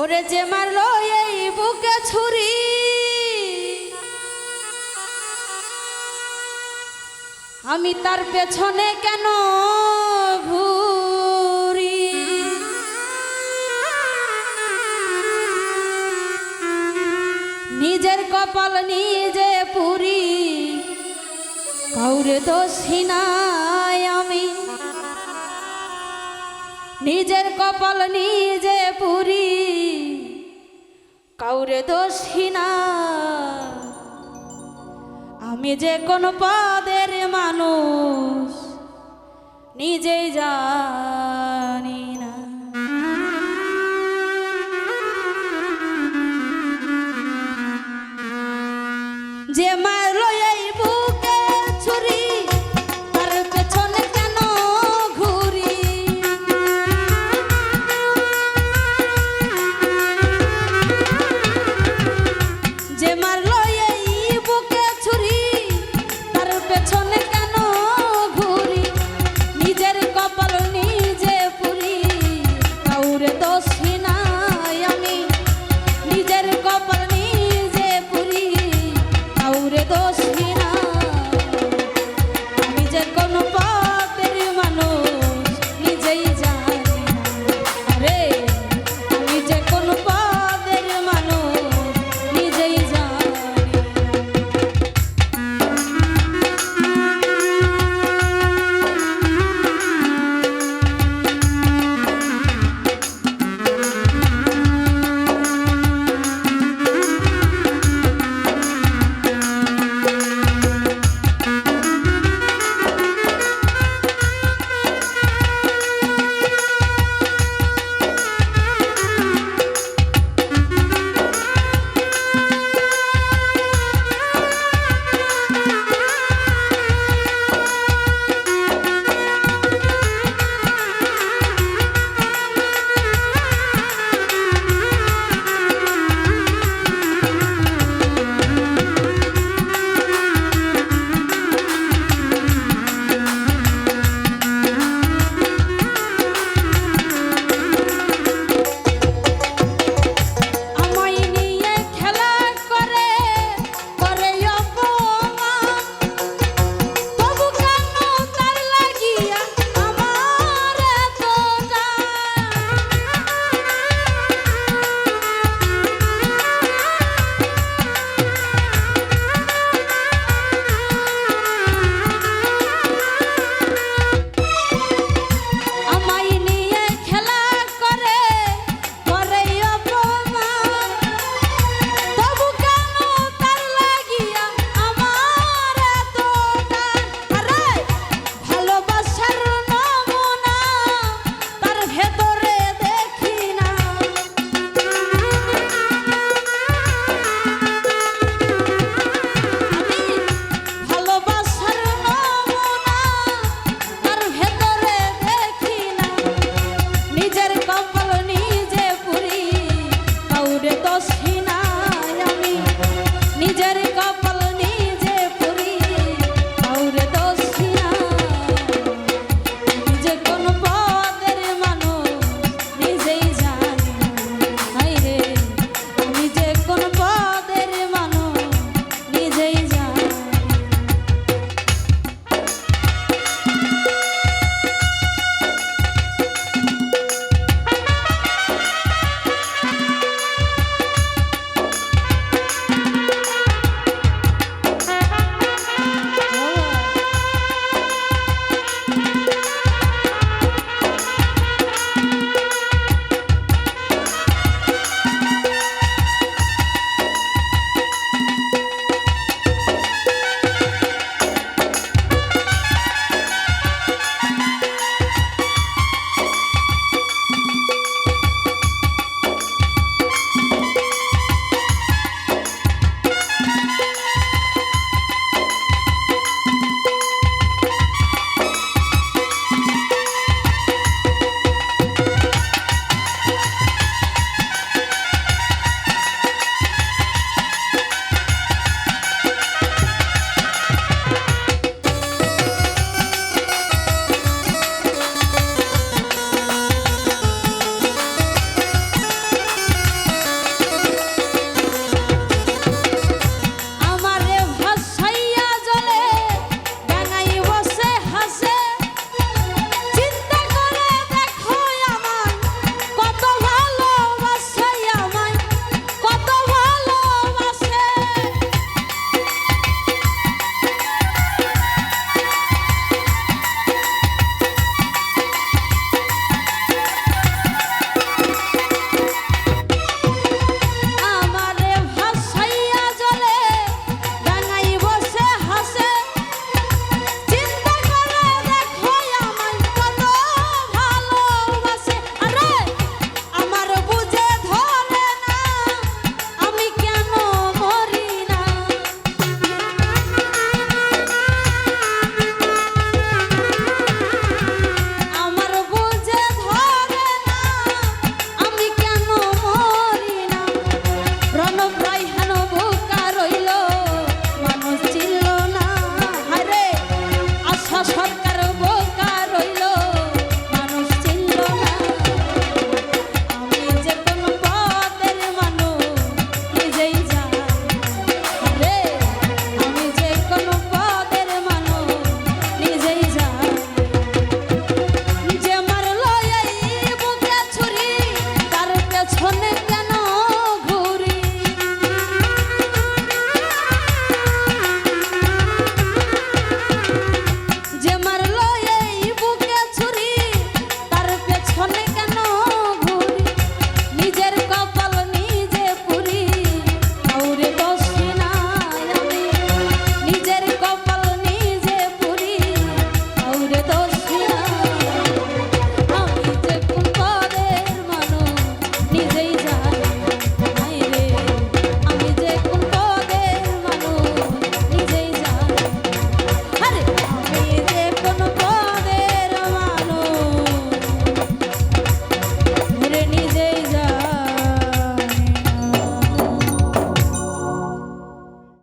ওরে যে মারলো এই বুকে ছুরি। আমি তার পেছনে কেন ঘুরি? নিজের কপাল নিজে পুরি। কাউরে দোষী নাই নিজের কপাল নিজে পুরি। কাউরে দোষী না আমি যে কোন পদের মানুষ নিজেই জানি